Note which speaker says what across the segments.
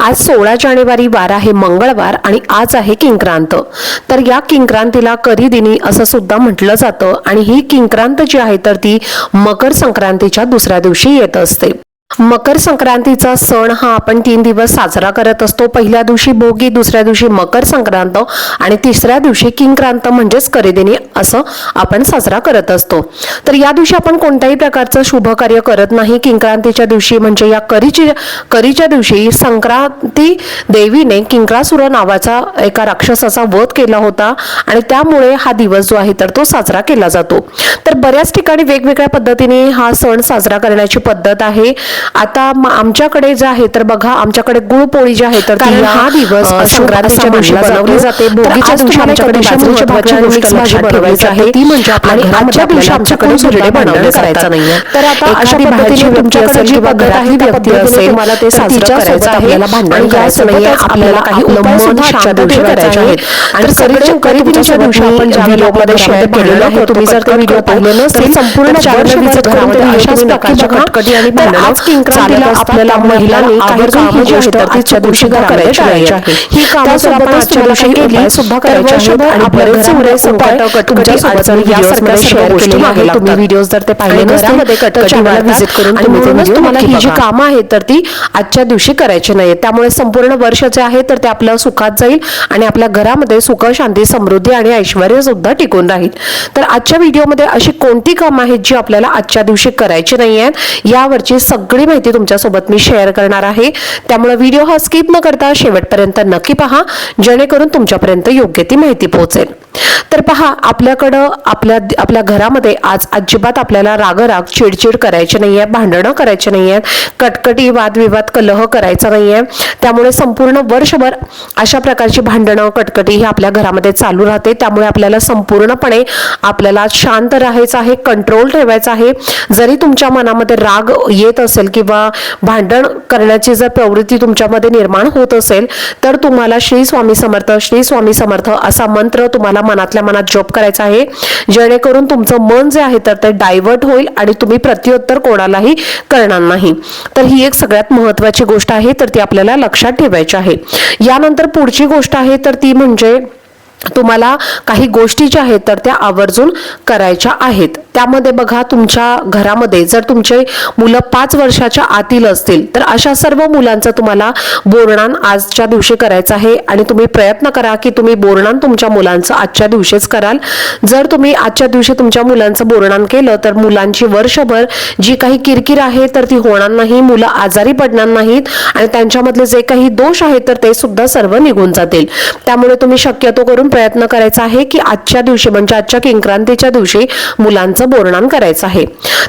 Speaker 1: आज सोळा जानेवारी वार आहे मंगळवार आणि आज आहे किंक्रांत. तर या किंक्रांतीला करी दिनी असं सुद्धा म्हटलं जातं आणि ही किंक्रांत जी आहे तर ती मकर संक्रांतीच्या दुसऱ्या दिवशी येत असते. मकर संक्रांतीचा सण हा आपण तीन दिवस साजरा करत असतो. पहिल्या दिवशी भोगी दुसऱ्या दिवशी मकर संक्रांत आणि तिसऱ्या दिवशी किंक्रांत म्हणजेच करीदिनी असं आपण साजरा करत असतो. तर या दिवशी आपण कोणत्याही प्रकारचं शुभ कार्य करत नाही. किंक्रांतीच्या दिवशी म्हणजे या करीची करीच्या दिवशी संक्रांती देवीने किंक्रासुर नावाचा एका राक्षसाचा वध केला होता आणि त्यामुळे हा दिवस जो आहे तर तो साजरा केला जातो. तर बऱ्याच ठिकाणी वेगवेगळ्या पद्धतीने हा सण साजरा करण्याची पद्धत आहे. आता आमच्याकडे जे आहे तर बघा आमच्याकडे गुळपोळी जी आहे तर
Speaker 2: हा दिवस संक्रांतीच्या दिवशी बनवली
Speaker 1: जातो.
Speaker 2: भोगीच्या दिवशी आमच्याकडे मिक्स भाजी बनवायची आहे.
Speaker 1: ती म्हणजे
Speaker 2: आणि आजच्या दिवशी आमच्याकडे सुद्धा बनवलं.
Speaker 1: करायचं नाहीये
Speaker 2: तर आता अशा पद्धतीने तुमच्याकडे जी पद्धत आहे,
Speaker 1: व्यक्ती असेल
Speaker 2: तुम्हाला ते साजरं करायचं आहे.
Speaker 1: आपल्याला भांडण करायचं काही उपाय सुद्धा आजच्या दिवशी करायचे
Speaker 2: आहे.
Speaker 1: आहेत
Speaker 2: आणि सगळे खरेदीच्या दिवशी आपण ज्या व्हिडिओमध्ये शेअर केलेलं आहे, तुम्ही जर ते व्हिडिओ पाहिले
Speaker 1: संपूर्ण घरामध्ये
Speaker 2: तुम्ही
Speaker 1: अशाच प्रकारच्या आणि असतात.
Speaker 2: आपल्याला महिलांनी काही कामं
Speaker 1: ही
Speaker 2: जी आहेत
Speaker 1: आजच्या दिवशी करायची आहे. ही कामं जर आपण
Speaker 2: त्यासोबतच
Speaker 1: आजच्या दिवशी केली
Speaker 2: सुद्धा करायचे आहेत. आणि
Speaker 1: आपल्या
Speaker 2: बरेचसे उपाय
Speaker 1: तुमच्या
Speaker 2: अडचणी यासारख्या
Speaker 1: आहेत तुम्ही. व्हिडिओज जर ते पाहिले नसतील. व्हिजिट करून तुम्ही ते व्हिडिओ
Speaker 2: तुम्हाला ही जी. कामं
Speaker 1: आहेत तर ती आजच्या दिवशी करायची नाही त्यामुळे संपूर्ण वर्ष जे आहे तर ते आपलं सुखात जाईल आणि आपल्या घरामध्ये सुख शांती समृद्धी आणि ऐश्वर सुद्धा टिकून राहील तर आजच्या व्हिडिओमध्ये अशी कोणती कामं आहेत जी आपल्याला आजच्या दिवशी करायची नाही आहेत यावरची सगळी माहिती तुमच्यासोबत मी शेअर करणार आहे. त्यामुळे व्हिडिओ हा स्किप न करता शेवटपर्यंत नक्की पहा जेणेकरून तुमच्यापर्यंत योग्य ती माहिती पोहोचेल. तर पहा आपल्याकडं आपल्या आपल्या घरामध्ये आज अजिबात आपल्याला रागराग चिडचिड करायची नाही आहे भांडणं करायची नाही आहेत कटकटी वादविवाद कलह करायचा नाही आहे त्यामुळे संपूर्ण वर्षभर अशा प्रकारची भांडणं कटकटी ही आपल्या घरामध्ये चालू राहते. त्यामुळे आपल्याला संपूर्णपणे आपल्याला शांत राहायचं आहे कंट्रोल ठेवायचा आहे. जरी तुमच्या मनामध्ये राग येत असेल किंवा भांडण करण्याची जर प्रवृत्ती तुमच्यामध्ये निर्माण होत असेल तर तुम्हाला श्री स्वामी समर्थ श्री स्वामी समर्थ असा मंत्र तुम्हाला मनातल्या मनात जप करायचा आहे. जेणेकरून तुमचं मन जे आहे तर ते डायव्हर्ट होईल आणि तुम्ही प्रत्युत्तर कोणालाही करणार नाही. तर ही एक सगळ्यात महत्वाची गोष्ट आहे तर ती आपल्याला लक्षात ठेवायची आहे. यानंतर पुढची गोष्ट आहे तर ती म्हणजे तुम्हाला काही गोष्टी ज्या आहेत तर त्या आवर्जून करायच्या आहेत. त्यामध्ये बघा तुमच्या घरामध्ये जर तुमचे मुलं पाच वर्षाच्या आतील असतील तर अशा सर्व मुलांचं तुम्हाला बोरणान आजच्या दिवशी करायचं आहे. आणि तुम्ही प्रयत्न करा की तुम्ही बोरणान तुमच्या मुलांचं आजच्या दिवशीच कराल. जर तुम्ही आजच्या दिवशी तुमच्या मुलांचं बोरणान केलं तर मुलांची वर्षभर जी काही किरकिर आहे तर ती होणार नाही. मुलं आजारी पडणार नाहीत आणि त्यांच्यामधले जे काही दोष आहेत तर ते सुद्धा सर्व निघून जातील. त्यामुळे तुम्ही शक्यतो करून प्रयत्न करायचा आहे की आजच्या दिवशी म्हणजे आजच्या किंक्रांतीच्या दिवशी मुलांचं बोरणान करायचं आहे.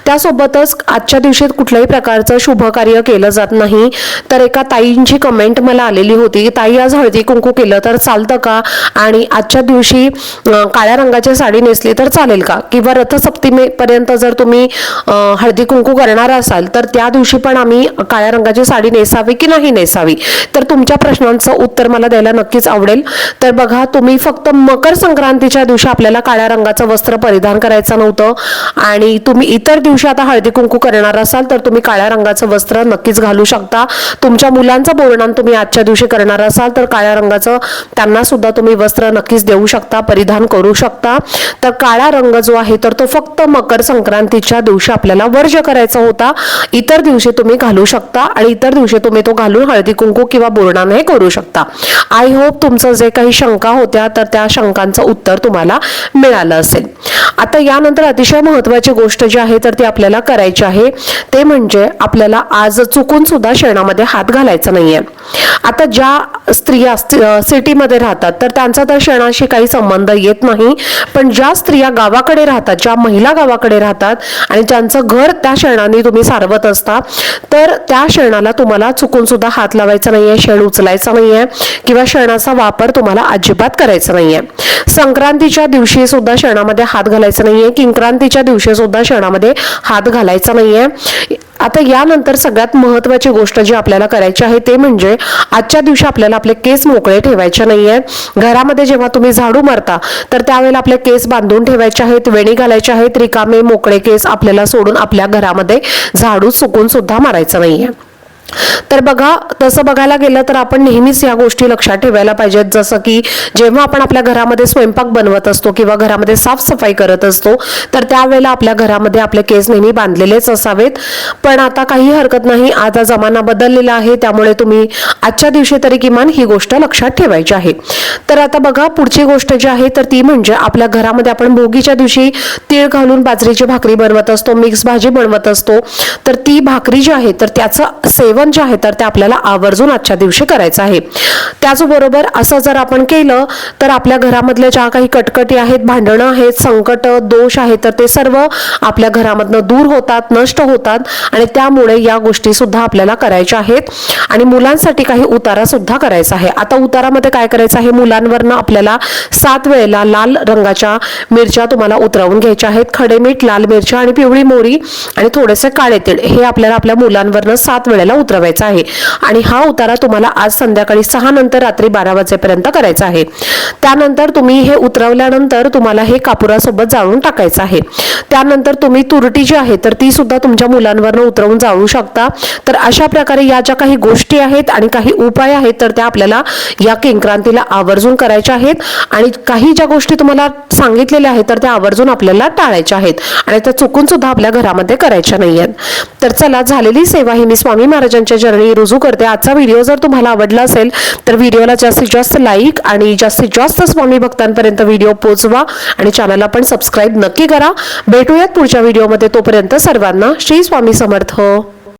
Speaker 1: त्यासोबतच आजच्या दिवशी कुठल्याही प्रकारचं शुभ कार्य केलं जात नाही. तर एका ताईंची कमेंट मला आलेली होती. ताई आज हळदी कुंकू केलं तर चालतं का? आणि आजच्या दिवशी काळ्या रंगाची साडी नेसली तर चालेल का? किंवा रथसप्तमीपर्यंत जर तुम्ही हळदी कुंकू करणार असाल तर त्या दिवशी पण आम्ही काळ्या रंगाची साडी नेसावी की नाही नेसावी? तर तुमच्या प्रश्नांचं उत्तर मला द्यायला नक्कीच आवडेल. तर बघा तुम्ही फक्त मकर संक्रांतीच्या दिवशी आपल्याला काळ्या रंगाचं वस्त्र परिधान करायचं नव्हतं. आणि तुम्ही इतर दिवशी आता हळदी कुंकू करणार असाल तर तुम्ही काळ्या रंगाचं वस्त्र नक्कीच घालू शकता. तुमच्या मुलांचं बोलणं तुम्ही आजच्या दिवशी करणार असाल तर काळ्या रंगाचं त्यांना सुद्धा तुम्ही वस्त्र नक्कीच देऊ शकता परिधान करू शकता. तर काळा रंग जो आहे तर तो फक्त मकर संक्रांतीच्या दिवशी आपल्याला वर्ज करायचा होता. इतर दिवशी तुम्ही घालू शकता आणि इतर दिवशी तुम्ही तो घालून हळदी कुंकू किंवा बोरणान हे करू शकता. आय होप तुमचं जे काही शंका होत्या तर त्या शंकांचं उत्तर तुम्हाला मिळालं असेल. आता यानंतर अतिशय महत्वाची गोष्ट जी आहे तर ती आपल्याला करायची आहे. ते म्हणजे आपल्याला आज चुकून सुद्धा शेणामध्ये हात घालायचा नाहीये. आता ज्या स्त्रिया सिटीमध्ये राहतात तर त्यांचा तर क्षणाशी काही संबंध येत नाही. पण ज्या स्त्रिया गावाकडे राहतात ज्या महिला गावाकडे राहतात आणि ज्यांचं घर त्या शेणाने तुम्ही सारवत असता तर त्या शेणाला तुम्हाला चुकून सुद्धा हात लावायचा नाहीये शेण उचलायचा नाहीये किंवा शेणाचा वापर तुम्हाला अजिबात करायचा नाहीये. संक्रांतीच्या दिवशी सुद्धा शेणामध्ये हात घालायचा नाहीये किंक्रांतीच्या दिवशी सुद्धा शेणामध्ये हात घालायचा नाहीये. आता यानंतर सगळ्यात महत्वाची गोष्ट जी आपल्याला करायची आहे ते म्हणजे आजच्या दिवशी आपल्याला आपले केस मोकळे ठेवायचे नाही आहेत घरामध्ये जेव्हा तुम्ही झाडू मारता तर त्यावेळेला आपले केस बांधून ठेवायचे आहेत वेणी घालायचे आहेत रिकामे मोकळे केस आपल्याला सोडून आपल्या घरामध्ये झाडू सुकून सुद्धा मारायचं नाहीये. तर बघा तसं बघायला गेलं तर आपण नेहमीच या गोष्टी लक्षात ठेवायला पाहिजेत. जसं की जेव्हा आपण आपल्या घरामध्ये स्वयंपाक बनवत असतो किंवा घरामध्ये साफसफाई करत असतो तर त्यावेळेला आपल्या घरामध्ये आपले केस नेहमी बांधलेलेच असावेत. पण आता काही हरकत नाही. आता जमाना बदललेला आहे. त्यामुळे तुम्ही आजच्या दिवशी तरी किमान ही गोष्ट लक्षात ठेवायची आहे. तर आता बघा पुढची गोष्ट जी आहे तर ती म्हणजे आपल्या घरामध्ये आपण भोगीच्या दिवशी तीळ घालून बाजरीची भाकरी बनवत असतो मिक्स भाजी बनवत असतो. तर ती भाकरी जी आहे तर त्याचं सेवन जे आहे तर ते आपल्याला आवर्जून आजच्या दिवशी करायचं आहे. त्याचबरोबर असं जर आपण केलं तर आपल्या घरामधल्या ज्या काही कटकटी आहेत भांडणं आहेत संकट दोष आहेत तर ते सर्व आपल्या घरामधनं दूर होतात नष्ट होतात आणि त्यामुळे या गोष्टी सुद्धा आपल्याला करायच्या आहेत आणि मुलांसाठी काही उतारा सुद्धा करायचा आहे. आता उतारामध्ये काय करायचं आहे? मुलांवरनं आपल्याला सात वेळेला लाल रंगाच्या मिरच्या तुम्हाला उतरवून घ्यायच्या आहेत. खडे मीठ लाल मिरच्या आणि पिवळी मोरी आणि थोडेसे काळे तीळ. हे आपल्याला आपल्या मुलांवरनं सात वेळेला उतरवायचा आहे. आणि हा उतारा तुम्हाला आज संध्याकाळी सहा नंतर रात्री बारा वाजेपर्यंत करायचा आहे. त्यानंतर तुम्ही हे उतरवल्यानंतर तुम्हाला हे कापुरासोबत जाळून टाकायचं आहे. त्यानंतर तुम्ही तुरटी जी आहे तर ती सुद्धा तुमच्या मुलांवरनं उतरवून जाळू शकता. तर अशा प्रकारे या ज्या काही गोष्टी आहेत आणि काही उपाय आहेत तर त्या आपल्याला या किंक्रांतीला आवर्जून करायच्या आहेत. आणि काही ज्या गोष्टी तुम्हाला सांगितलेल्या आहेत तर त्या आवर्जून आपल्याला टाळायच्या आहेत. आणि त्या चुकून सुद्धा आपल्या घरामध्ये करायच्या नाही आहेत तर चला झालेली सेवा ही मी स्वामी त्यांच्या जर्नी रुजू करते. आजचा व्हिडिओ जर तुम्हाला आवडला असेल तर व्हिडिओला जास्तीत जास्त लाईक आणि जास्तीत जास्त स्वामी भक्तांपर्यंत व्हिडिओ पोहोचवा आणि चॅनलला पण सबस्क्राईब नक्की करा. भेटूयात पुढच्या व्हिडिओमध्ये तोपर्यंत सर्वांना श्री स्वामी समर्थ.